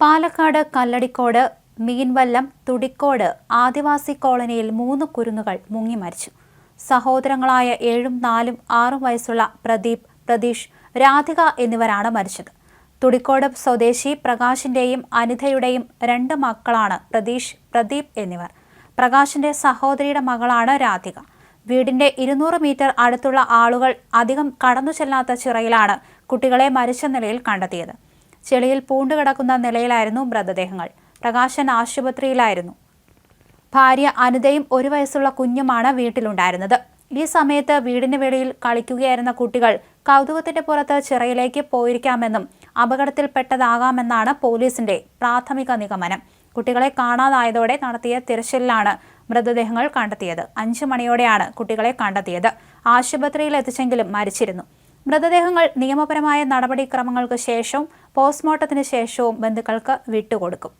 പാലക്കാട് കല്ലടിക്കോട് മീൻവല്ലം തുടിക്കോട് ആദിവാസി കോളനിയിൽ മൂന്ന് കുരുന്നുകൾ മുങ്ങി മരിച്ചു. സഹോദരങ്ങളായ ഏഴും നാലും ആറും വയസ്സുള്ള പ്രദീപ് പ്രതീഷ് രാധിക എന്നിവരാണ് മരിച്ചത്. തുടിക്കോട് സ്വദേശി പ്രകാശിന്റെയും അനിതയുടെയും രണ്ട് മക്കളാണ് പ്രതീഷ് പ്രദീപ് എന്നിവർ. പ്രകാശിന്റെ സഹോദരിയുടെ മകളാണ് രാധിക. വീടിന്റെ ഇരുന്നൂറ് മീറ്റർ അടുത്തുള്ള ആളുകൾ അധികം കടന്നു ചെല്ലാത്ത ചിറയിലാണ് കുട്ടികളെ മരിച്ച നിലയിൽ കണ്ടെത്തിയത്. ചെളിയിൽ പൂണ്ടു കിടക്കുന്ന നിലയിലായിരുന്നു മൃതദേഹങ്ങൾ. പ്രകാശൻ ആശുപത്രിയിലായിരുന്നു. ഭാര്യ അനിതയും ഒരു വയസ്സുള്ള കുഞ്ഞുമാണ് വീട്ടിലുണ്ടായിരുന്നത്. ഈ സമയത്ത് വീടിന് വെളിയിൽ കളിക്കുകയായിരുന്ന കുട്ടികൾ കൗതുകത്തിന്റെ പുറത്ത് ചിറയിലേക്ക് പോയിരിക്കാമെന്നും അപകടത്തിൽപ്പെട്ടതാകാമെന്നാണ് പോലീസിന്റെ പ്രാഥമിക നിഗമനം. കുട്ടികളെ കാണാതായതോടെ നടത്തിയ തിരച്ചിലിലാണ് മൃതദേഹങ്ങൾ കണ്ടെത്തിയത്. അഞ്ചു മണിയോടെയാണ് കുട്ടികളെ കണ്ടെത്തിയത്. ആശുപത്രിയിൽ എത്തിച്ചെങ്കിലും മരിച്ചിരുന്നു. മൃതദേഹങ്ങൾ നിയമപരമായ നടപടിക്രമങ്ങൾക്ക് ശേഷവും പോസ്റ്റ്മോർട്ടത്തിന് ശേഷവും ബന്ധുക്കൾക്ക് വിട്ടുകൊടുക്കും.